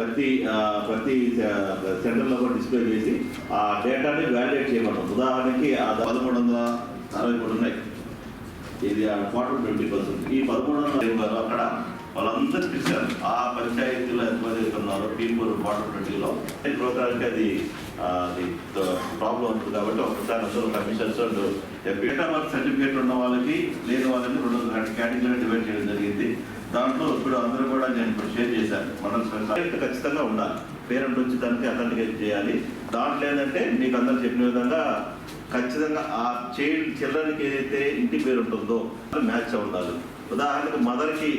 ప్రతి ప్రతి సెంటర్లో కూడా డిస్ప్లే చేసి ఆ డేటాని వ్యాలిడేట్ చేయమంటాం. ఉదాహరణకి ఆ పదమూడు వందల అరవై మూడు ఉన్నాయి. ఇది ఆ క్వార్టర్ ట్వంటీ పర్సెంట్ ఈ పదమూడు వందల అక్కడ వాళ్ళందరూ పిలిచారు ఆ పంచాయతీలో ఎంతమంది ఉన్నారు పీపుల్ క్వార్టర్ ట్వంటీలో ప్రోగ్రామ్కి అది అది ప్రాబ్లం ఉంటుంది కాబట్టి ఒకసారి అందరూ కమిషన్స్ డేటా వర్క్ సర్టిఫికేట్ ఉన్న వాళ్ళకి లేని వాళ్ళని రెండు క్యాటగిరీలో డివైడ్ చేయడం జరిగింది. దాంట్లో ఇప్పుడు అందరూ కూడా నేను ఇప్పుడు షేర్ చేశాను. మనం ఖచ్చితంగా ఉండాలి. పేరెంట్ వచ్చి దానికి అథెంటికేట్ చేయాలి. దాంట్లో ఏంటంటే మీకు అందరూ చెప్పిన విధంగా ఖచ్చితంగా ఆ చైల్డ్ చిల్డ్రన్కి ఏదైతే ఇంటి పేరు ఉంటుందో మ్యాచ్ ఉండాలి ఉదాహరణకు మదర్కి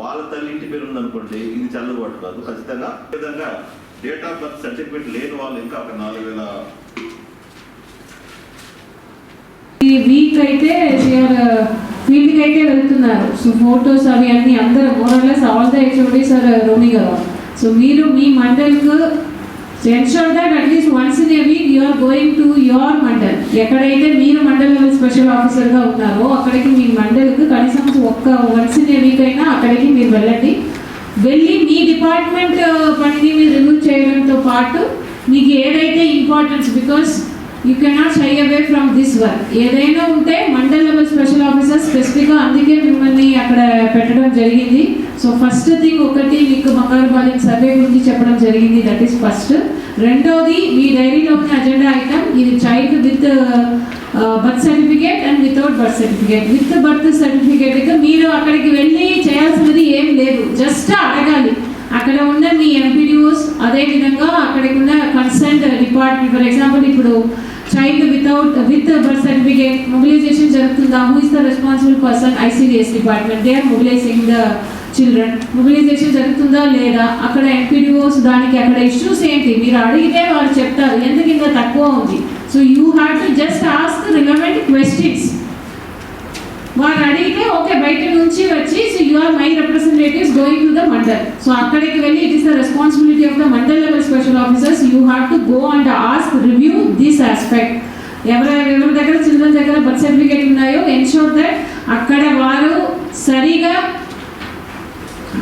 వాళ్ళ తల్లి ఇంటి పేరు ఉందనుకోండి ఇది చల్లబాటు కాదు. ఖచ్చితంగా విధంగా డేట్ ఆఫ్ బర్త్ సర్టిఫికేట్ లేని వాళ్ళు ఇంకా ఒక నాలుగు వేల ఈ వీక్ అయితే ఫీల్డ్కి అయితే వెళ్తున్నారు. సో ఫోటోస్ అవి అన్నీ అందరూ more or less all the HOD are రోమి గారు సో మీరు మీ మండల్కు ensure that at least once in a week you're going to your mandal. ఎక్కడైతే మీరు మండల్ లెవెల్ స్పెషల్ ఆఫీసర్గా ఉన్నారో అక్కడికి మీ మండల్కు కనీసం ఒక్క వన్స్ ఇన్ ఏ వీక్ అయినా అక్కడికి మీరు వెళ్ళండి. వెళ్ళి మీ డిపార్ట్మెంట్ uh, పనిని మీరు రిమూవ్ చేయడంతో పాటు మీకు ఏదైతే importance because you cannot shy away from this work ఏదైనా ఉంటే మండల్ లెవెల్ స్పెషల్ ఆఫీసర్ స్పెసిఫిక్గా అందుకే మిమ్మల్ని అక్కడ పెట్టడం జరిగింది. సో ఫస్ట్ థింగ్ ఒకటి మీకు మంగళపాలెం సర్వే గురించి చెప్పడం జరిగింది. దట్ ఈస్ ఫస్ట్ రెండోది మీ డైరీలో ఉన్న అజెండా ఐటమ్ ఇది child with birth certificate and without birth certificate with birth certificate మీరు అక్కడికి వెళ్ళి చేయాల్సినది ఏం లేదు. జస్ట్ అడగాలి. అక్కడ ఉన్న మీ ఎంపీడీఓస్ అదేవిధంగా అక్కడికి ఉన్న కన్సర్న్ డిపార్ట్మెంట్ ఫర్ ఎగ్జాంపుల్ ఇప్పుడు child without with birth certificate mobilization జరుగుతుందా? Who is the responsible person ICDS department they are mobilizing the children mobilization జరుగుతుందా? లేదా? అక్కడ ఎంపీడీఓస్ దానికి అక్కడ ఇష్యూస్ ఏంటి? మీరు అడిగితే వాళ్ళు చెప్తారు. ఎందుకు ఇంకా తక్కువ ఉంది? So you have to just ask relevant questions వారు అడిగితే ఓకే బయట నుంచి వచ్చి so you are my representatives going to the mandal so అక్కడికి వెళ్ళి it is the responsibility of the mandal level special officers you have to go and ask review this aspect ఎవరి ఎవరి దగ్గర చిల్డ్రన్ దగ్గర birth certificate ఉన్నాయో ensure that అక్కడ వారు సరిగా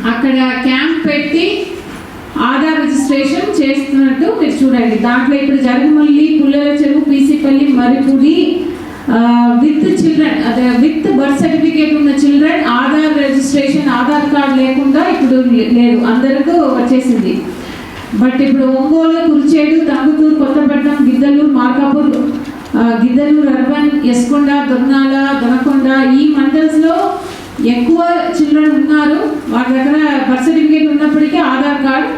అక్కడ క్యాంప్ పెట్టి ఆధార్ రిజిస్ట్రేషన్ చేస్తున్నట్టు మీరు చూడండి. దాంట్లో ఇప్పుడు జగన్మల్లి పుల్లల చెరువు పీసీపల్లి మరిపూడి విత్ చిల్డ్రన్ అదే విత్ బర్త్ సర్టిఫికేట్ ఉన్న children Aadhaar registration Aadhaar card లేకుండా ఇప్పుడు లే- లేదు అందరికీ వచ్చేసింది. బట్ ఇప్పుడు ఒంగోలు కురిచేడు తంగుతూరు కొత్తపట్నం గిద్దలూరు మార్కాపూర్ గిద్దలూరు అర్బన్ ఎస్కొండ దొర్నాల దొనకొండ ఈ మండల్స్లో ఎక్కువ చిల్డ్రన్ ఉన్నారు. వాళ్ళ దగ్గర బర్త్ సర్టిఫికేట్ ఉన్నప్పటికీ ఆధార్ కార్డ్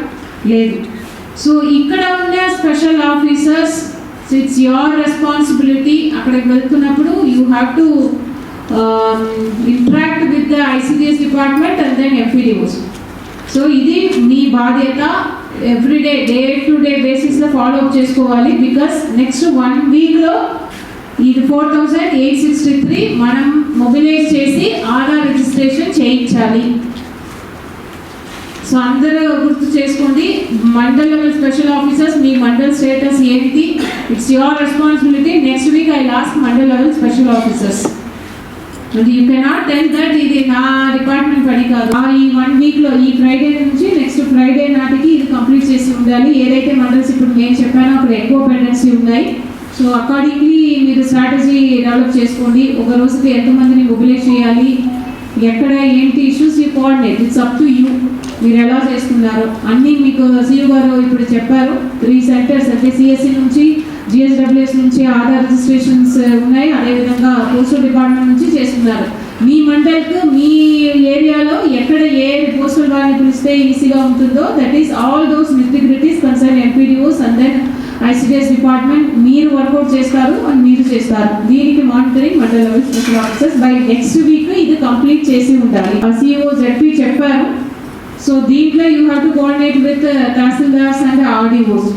లేదు. సో ఇక్కడ ఉన్న special officers it's your responsibility అక్కడికి వెళ్తున్నప్పుడు you have to interact with the ICDS department and then MPDOs so ఇది మీ బాధ్యత ఎవ్రీడే డే టు డే బేసిస్లో ఫాలో అప్ చేసుకోవాలి బికాస్ నెక్స్ట్ వన్ వీక్లో ఇది four thousand eight sixty three మనం మొబిలైజ్ చేసి ఆధార్ రిజిస్ట్రేషన్ చేయించాలి. సో అందరూ గుర్తు చేసుకోండి మండల్ లెవెల్ స్పెషల్ ఆఫీసర్స్ మీ మండల్ స్టేటస్ ఏంటి? It's your responsibility next week I last mandal level special officers you cannot tell that ఇది నా డిపార్ట్మెంట్ పని కాదు. ఆ ఈ వన్ వీక్లో ఈ ఫ్రైడే నుంచి నెక్స్ట్ ఫ్రైడే నాటికి ఇది కంప్లీట్ చేసి ఉండాలి. ఏదైతే మండల్స్ ఇప్పుడు నేను చెప్పానో అక్కడ ఎక్కువ పెండెన్సీ ఉన్నాయి. సో అకార్డింగ్లీ మీరు స్ట్రాటజీ డెవలప్ చేసుకోండి. ఒక రోజుకి ఎంతమందిని మొబిలైజ్ చేయాలి? ఎక్కడ ఏంటి ఇష్యూస్ ఈ coordinate it's up to you మీరు ఎలా చేస్తున్నారు అన్నీ మీకు సీఓ గారు ఇప్పుడు చెప్పారు. త్రీ సెంటర్స్ అంటే సిఎస్సి నుంచి జిఎస్డబ్ల్యూఎస్ నుంచి ఆధార్ రిజిస్ట్రేషన్స్ uh, ఉన్నాయి. అదేవిధంగా పోస్టల్ డిపార్ట్మెంట్ నుంచి చేస్తున్నారు మీ మండల్కు మీ ఏరియాలో ఎక్కడ ఏ పోస్టల్ వారిని పిలిస్తే ఈజీగా ఉంటుందో that is all those integrities concern MPDOs and then ICDS department మీరు వర్కౌట్ చేస్తారు అండ్ మీరు చేస్తారు. దీనికి monitoring mandal level special officers by next week ఇది కంప్లీట్ చేసి ఉండాలి. ఆ సిఓ జెడ్పీ చెప్పారు. సో దీంట్లో you have to coordinate with tahsildars and RDOs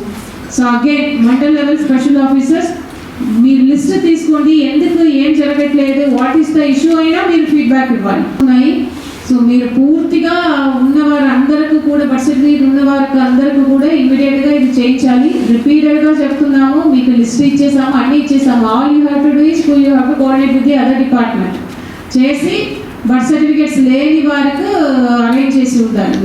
so again mandal level special officers మీరు లిస్ట్ తీసుకోండి ఎందుకు ఏం జరగట్లేదు వాట్ ఈస్ ద ఇష్యూ అయినా మీరు ఫీడ్బ్యాక్ ఇవ్వాలి. ఉన్నాయి. సో మీరు పూర్తిగా ఉన్నవారు అందరికీ కూడా బర్త్ ఉన్న వారికి అందరికీ కూడా ఇమీడియట్గా ఇది చేయించాలి. రిపీటెడ్గా చెప్తున్నాము మీకు లిస్ట్ ఇచ్చేసాము అన్ని ఇచ్చేసాము. All you have to do is you have to coordinate with the other department చేసి బర్త్ సర్టిఫికేట్స్ లేని వారికి అరేంజ్ చేసి ఉండాలి